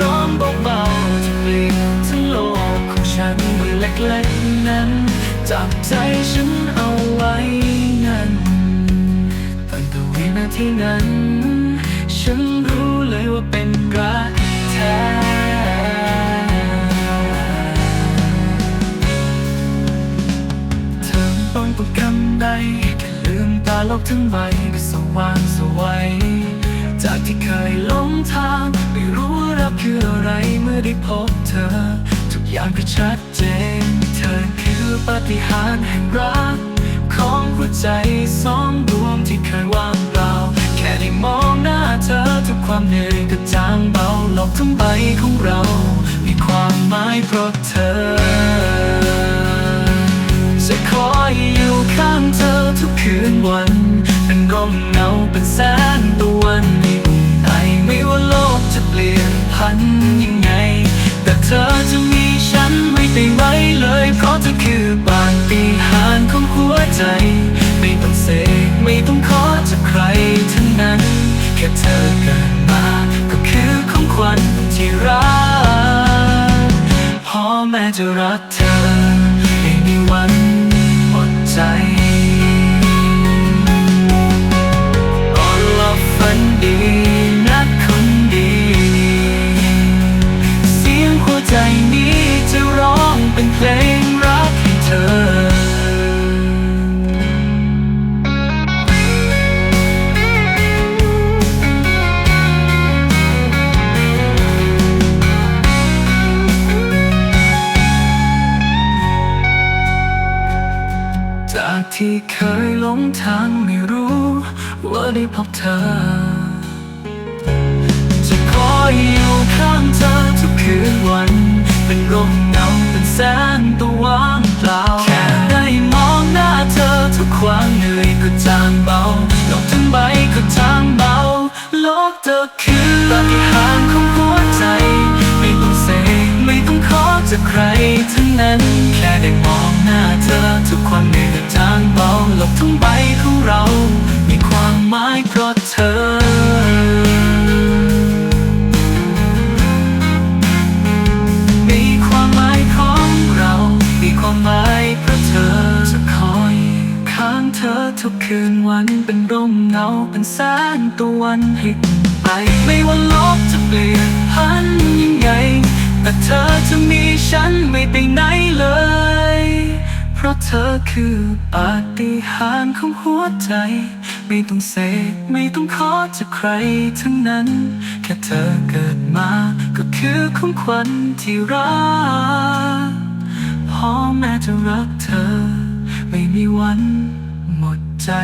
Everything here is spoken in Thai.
ร้องเบาๆจะปลีกทั้งโลกของฉันเมื่อเล็กๆนั้น จับใจฉันเอาไว้นั้นตั้งแต่วินาทีนั้น ฉันรู้เลยว่าเป็นรักแท้ต้องประกำใดแค่ลืมตาโลกทั้งใบก็สว่างสวยจากที่เคยหลงทาง ว่ารักคืออะไรเมื่อได้พบเธอ ทุกอย่างก็ชัดเจน เธอคือปาฏิหาริย์แห่งรัก ของหัวใจสองดวงที่เคยว่างเปล่า แค่ได้มองหน้าเธอทุกความเหนื่อยก็จางเบาโลกทั้งใบของเรา มีความหมายเพราะเธอ จะคอยอยู่ข้างเธอทุกคืนวัน เป็นร่มเงาเป็นแสงตะวัน พันยังไง แต่เธอจะมีฉันไม่ได้ไว้เลย เพราะเธอคือปาฏิหาริย์ของหัวใจ ไม่ต้องเสกไม่ต้องขอจากใครทั้งนั้น แค่เธอเกิดมาก็คือของขวัญที่รักพ่อแม่จะรักเธอ จากที่เคยหลงทางไม่รู้ว่าได้พบเธอ จะคอยอยู่ข้างเธอทุกคืนวัน เป็นร่มเงาเป็นแสงตะวันเปล่าแค่ได้มองหน้าเธอทุกความเหนื่อยก็จางเบาโลกทั้งใบก็จางเบาโลกเธอคือปฏิหารของหัว ทุกคืนวันเป็นร่มเงาเป็นแสงตะวันให้ไป ไม่ว่าโลกจะเปลี่ยนพันยังไง แต่เธอจะมีฉันไม่ไปไหนเลย เพราะเธอคือปาฏิหาริย์ของหัวใจ ไม่ต้องเสกไม่ต้องขอจากใครทั้งนั้น แค่เธอเกิดมาก็คือของขวัญที่รักพ่อแม่จะรักเธอ ไม่มีวัน ใจ